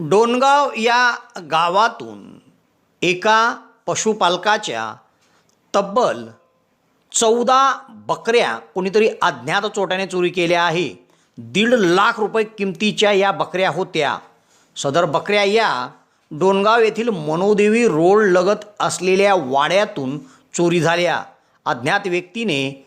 डोनगाव या गावातून एका पशुपालकाच्या तब्बल चौदा बकऱ्या कोणीतरी अज्ञात चोट्याने चोरी केल्या आहे. दीड लाख रुपये किमतीच्या या बकऱ्या होत्या. सदर बकऱ्या या डोनगाव येथील मनोदेवी रोड लगत असलेल्या वाड्यातून चोरी झाल्या. अज्ञात व्यक्तीने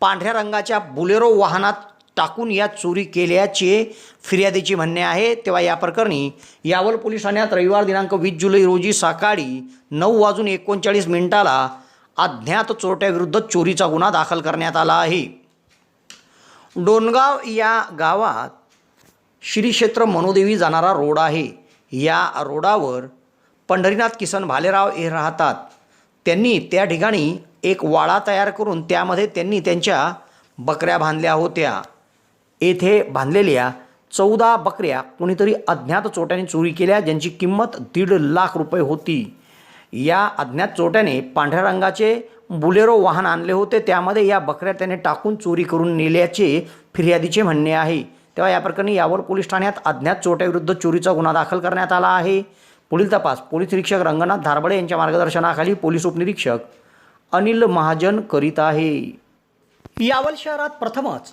पांढऱ्या रंगाच्या बुलेरो वाहनात टाकून या चोरी केल्याचे फिर्यादीचे म्हणणे आहे. तेव्हा या प्रकरणी यावल पोलीस ठाण्यात रविवार दिनांक वीस जुलै रोजी सकाळी नऊ वाजून एकोणचाळीस मिनिटाला अज्ञात चोरट्याविरुद्ध चोरीचा गुन्हा दाखल करण्यात आला आहे. डोनगाव या गावात श्री क्षेत्र मनोदेवी जाणारा रोड आहे. या रोडावर पंढरीनाथ किसन भालेराव हे राहतात. त्यांनी त्या ठिकाणी एक वाडा तयार करून त्यामध्ये त्यांनी त्यांच्या बकऱ्या बांधल्या होत्या. येथे बांधलेल्या चौदा बकऱ्या कोणीतरी अज्ञात चोट्याने चोरी केल्या ज्यांची किंमत दीड लाख रुपये होती. या अज्ञात चोट्याने पांढऱ्या रंगाचे बुलेरो वाहन आणले होते. त्यामध्ये या बकऱ्या त्याने टाकून चोरी करून नेल्याचे फिर्यादीचे म्हणणे आहे. तेव्हा या प्रकरणी यावर पोलीस ठाण्यात अज्ञात चोट्याविरुद्ध चोरीचा गुन्हा दाखल करण्यात आला आहे. पुढील तपास. पोलीस निरीक्षक रंगनाथ धारबडे यांच्या मार्गदर्शनाखाली पोलीस उपनिरीक्षक अनिल महाजन करीत आहे. यावल शहरात प्रथमच